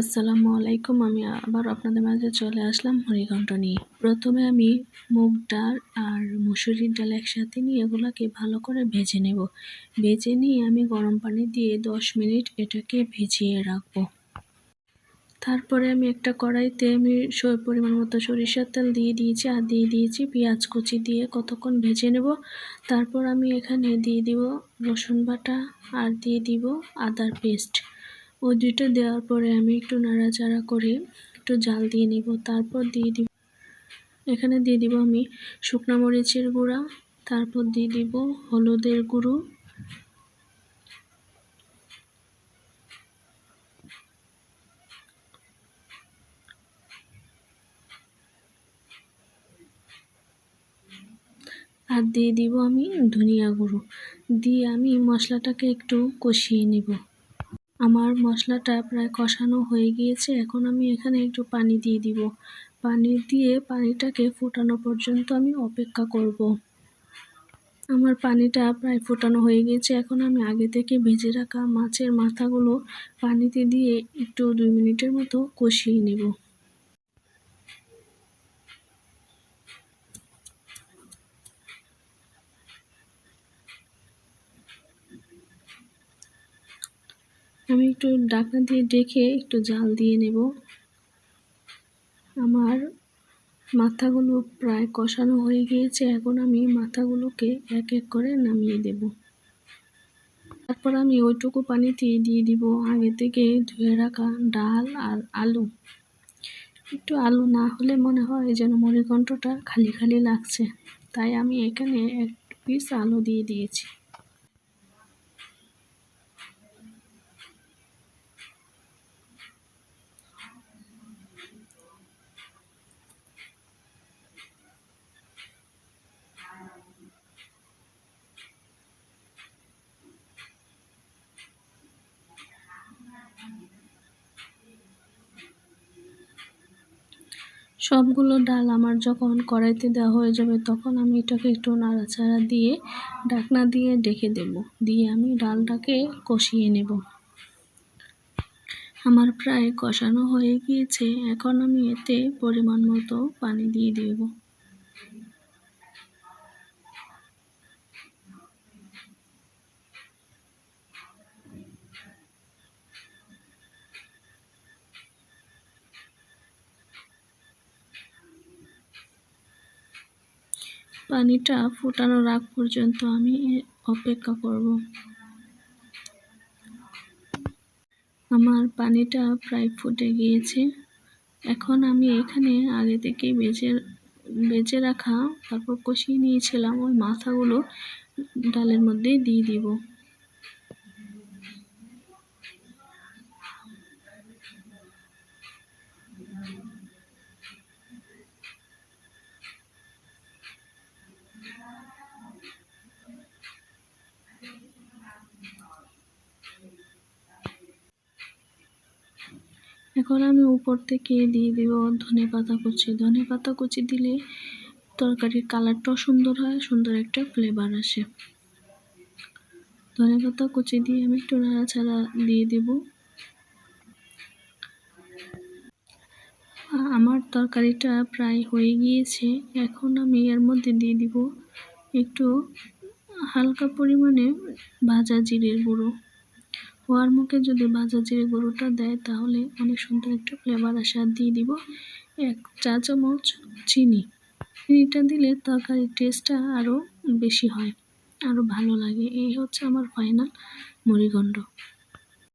আসসালামু আলাইকুম, আমি আবার আপনাদের মাঝে চলে আসলাম হরিঘণ্ট নিয়ে। প্রথমে আমি মুগ ডাল আর মুসুরির ডাল একসাথে নিয়ে এগুলোকে ভালো করে ভেজে নেব। ভেজে নিয়ে আমি গরম পানি দিয়ে দশ মিনিট এটাকে ভিজিয়ে রাখব। তারপরে আমি একটা কড়াইতে আমি পরিমাণ মতো সরিষার তেল দিয়ে দিয়েছি আর দিয়ে দিয়েছি পেঁয়াজ কুচি দিয়ে কতক্ষণ ভেজে নেব। তারপর আমি এখানে দিয়ে দিব রসুন বাটা আর দিয়ে দিব আদার পেস্ট। ওই দুইটা দেওয়ার পরে আমি একটু নাড়াচাড়া করে একটু জাল দিয়ে নিব, তারপর দিয়ে দিব। এখানে দিয়ে দিব আমি শুকনো মরিচের গুঁড়া, তারপর দিয়ে দিব হলুদের গুঁড়ো। আর দিয়ে দিব আমি ধনিয়া গুঁড়ো। দিয়ে আমি মশলাটাকে একটু কষিয়ে নেব। আমার মশলাটা প্রায় কষানো হয়ে গিয়েছে। এখন আমি এখানে একটু পানি দিয়ে দিব। পানি দিয়ে পানিটাকে ফোটানো পর্যন্ত আমি অপেক্ষা করব। আমার পানিটা প্রায় ফোটানো হয়ে গিয়েছে। এখন আমি আগে থেকে ভেজে রাখা মাছের মাথাগুলো পানিতে দিয়ে একটু দুই মিনিটের মতো কষিয়ে নেব। আমি একটু ডাকনা দিয়ে ডেকে একটু জাল দিয়ে নেব। আমার মাথাগুলো প্রায় কষানো হয়ে গিয়েছে, এখন আমি মাথাগুলোকে এক এক করে নামিয়ে দেব। তারপর আমি ওইটুকু পানিতে দিয়ে দিব, আগে থেকে ধুয়ে রাখা ডাল আর আলু। একটু আলু না হলে মনে হয় যেন মুড়িঘণ্টটা খালি খালি লাগছে, তাই আমি এখানে এক পিস আলু দিয়ে দিয়েছি। সবগুলো ডাল আমার যখন কড়াইতে দেওয়া হয়ে যাবে, তখন আমি এটাকে একটু নাড়াচাড়া দিয়ে ডাকনা দিয়ে ডেকে দেব। দিয়ে আমি ডালটাকে কষিয়ে নেব। আমার প্রায় কষানো হয়ে গিয়েছে, এখন আমি এতে পরিমাণ মতো পানি দিয়ে দেব। পানিটা ফোটানোর আগ পর্যন্ত আমি অপেক্ষা করব। আমার পানিটা প্রায় ফুটে গিয়েছে। এখন আমি এখানে আগে থেকে বেজে বেজে রাখা তারপর কষিয়ে নিয়েছিলাম। ওই মাথাগুলো ডালের মধ্যে দিয়ে দিব। এখন আমি উপর থেকে দিয়ে দিব ধনে পাতা কুচি। ধনে পাতা কুচি দিলে তরকারির কালারটাও সুন্দর হয়, সুন্দর একটা ফ্লেভার আসে। ধনে পাতা কুচি দিয়ে আমি একটু নাড়াচাড়া দিয়ে দেব। আমার তরকারিটা প্রায় হয়ে গিয়েছে, এখন আমি এর মধ্যে দিয়ে দিব একটু হালকা পরিমাণে ভাজা জিরের গুঁড়ো। হওয়ার মুখে যদি ভাজা জিরে গরুটা দেয়, তাহলে অনেক সুন্দর একটা ফ্লেভার আসা দিয়ে দিব। এক চা চামচ চিনি। চিনিটা দিলে তরকারির টেস্টটা আরও বেশি হয় আরও ভালো লাগে। এই হচ্ছে আমার ফাইনাল মুড়িঘণ্ড